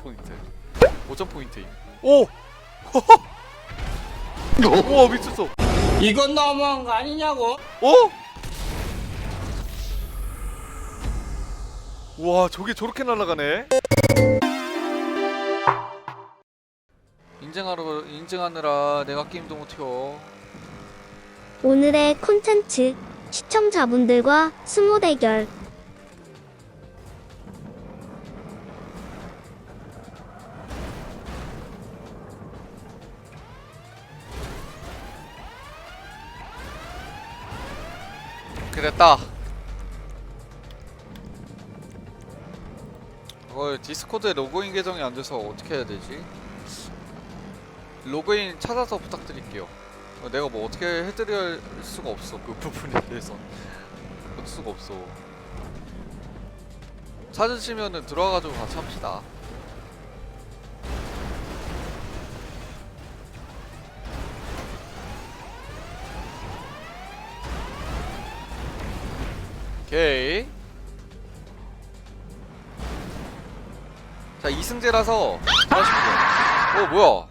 포인트 5점 포인트 오! 우와 미쳤어 이건 너무한 거 아니냐고? 어? 와 저게 저렇게 날아가네 인증하러 인증하느라 내가 게임도 못해요 오늘의 콘텐츠 시청자분들과 스모 대결 그랬다. 어 디스코드에 로그인 계정이 안 돼서 어떻게 해야 되지? 로그인 찾아서 부탁드릴게요. 어, 내가 뭐 어떻게 해드릴 수가 없어 그 부분에 대해서. 어쩔 수가 없어. 찾으시면은 들어와가지고 같이 합시다 오케이 자 이승재라서 잘하십시오 어 뭐야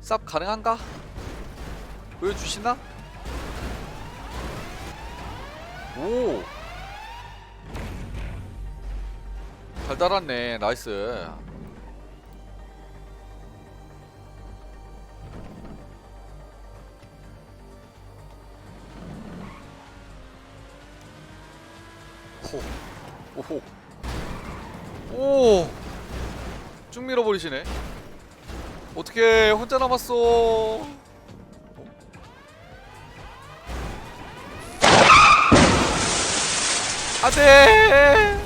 쌉 가능한가? 보여주시나? 오! 잘 달았네 나이스 호 오호. 오! 쭉 밀어버리시네. 어떻게 혼자 남았어? 안돼!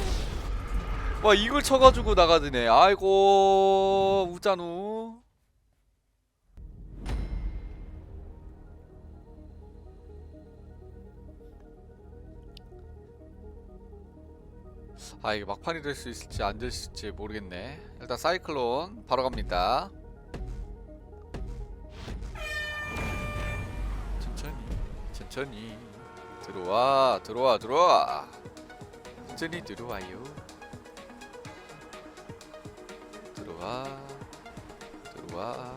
와 이걸 쳐가지고 나가드네. 아이고 우짜누 아 이게 막판이 될 수 있을지 안될수 있을지 모르겠네. 일단 사이클론 바로 갑니다. 천천히 천천히. 들어와 들어와 들어와. 천천히 들어와요. 들어와 들어와.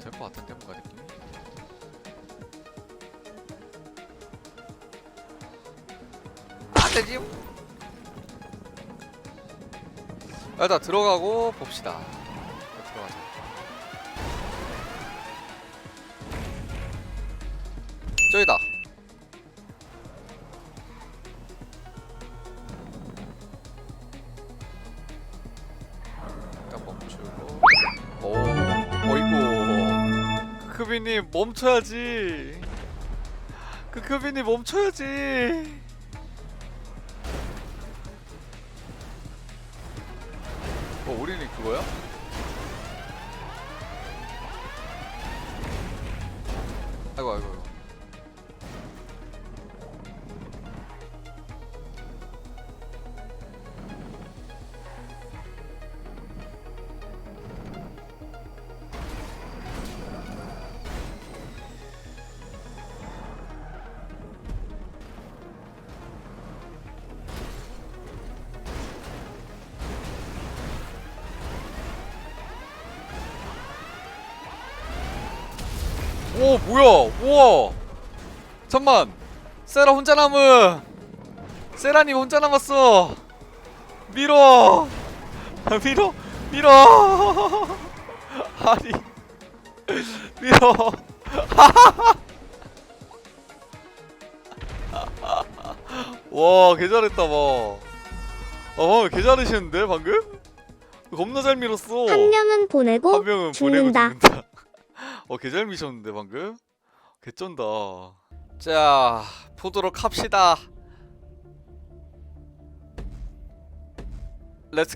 될 것 같은데 뭔가 느낌 되지요 일단 들어가고 봅시다. 들어가자. 저기다. 일단 멈추고. 오 어이구. 크크비님 멈춰야지. 크크비님 멈춰야지 어 우리는 그거야? 아이고 아이고 오 뭐야? 우와. 잠만. 세라 혼자 남음 세라님 혼자 남았어. 밀어. 아, 밀어. 밀어. 아니. 밀어. 와 개잘했다 봐. 아, 개 잘하시는데 방금? 겁나 잘 밀었어. 한 명은 보내고 한 명은 죽는다. 보내고 죽는다. 어, 개잘 미셨는데 방금? 개쩐다. 자, 보도록 합시다. Let's.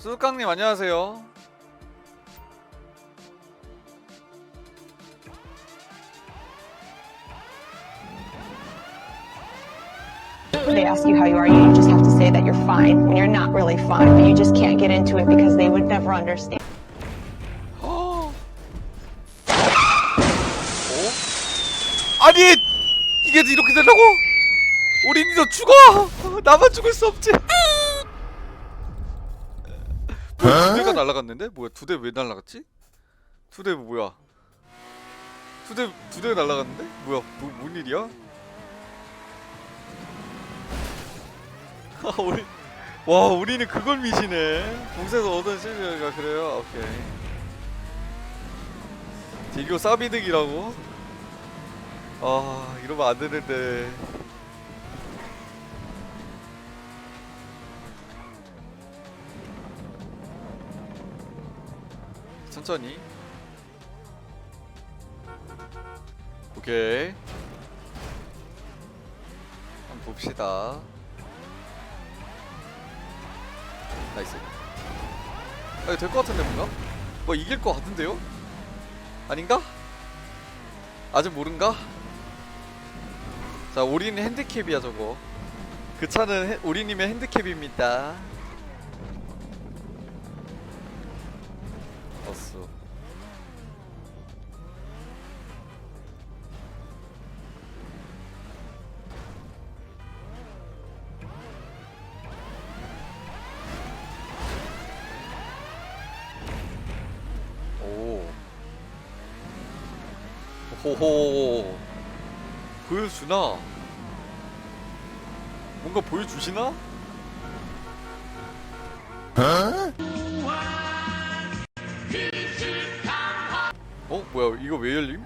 수수깡님 안녕하세요. When they ask you how you are, you just have to say that you're fine when you're not really fine, but you just can't get into it because they would never understand. 어? 아니 이게 이렇게 되려고? 우린 이제 죽어! 나만 죽을 수 없지. 뭐야, 두 대가 날아갔는데? 뭐야 두 대 왜 날아갔지? 두 대 뭐야? 두 대 두 대 날아갔는데? 뭐야 뭐, 뭔 일이야? 아 우리 와 우리는 그걸 미시네. 봉쇄에서 얻은 실력가 그래요. 오케이. 딜교 싸비득이라고? 아 이러면 안 되는데 천천히 오케이 한번 봅시다 나이스 아, 될것 같은데 뭔가? 뭐 이길 것 같은데요? 아닌가? 아직 모른가? 자 우리는 핸디캡이야 저거 그 차는 헤, 우리님의 핸디캡입니다 호호 보여주나? 뭔가 보여주시나? 어? 뭐야 이거 왜 열림?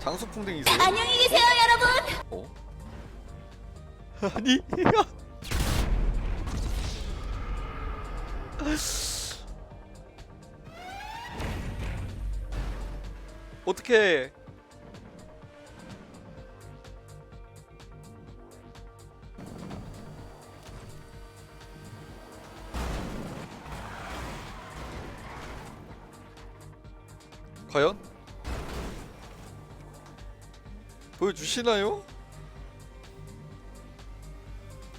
장수풍뎅이세요? 안녕히 계세요, 여러분. 어? 아니 어떻게? 과연? 보여주시나요?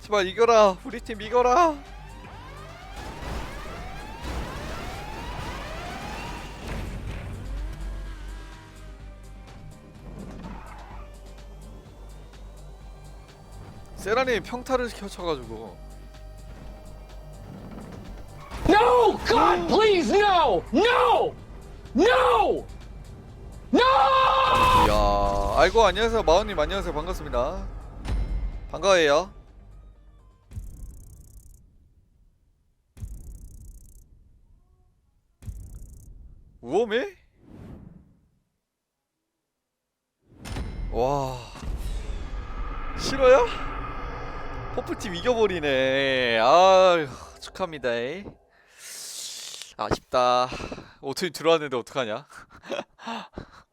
제발 이겨라. 우리 팀 이겨라 세라님 평타를 켜쳐가지고 No! God, please, no! No! No! No! 이야 아이고 안녕하세요 마원님 안녕하세요 반갑습니다 반가워요 우엄해? 와 싫어요? 퍼플팀 이겨버리네. 아휴 축하합니다. 아쉽다. 어떻게 들어왔는데 어떡하냐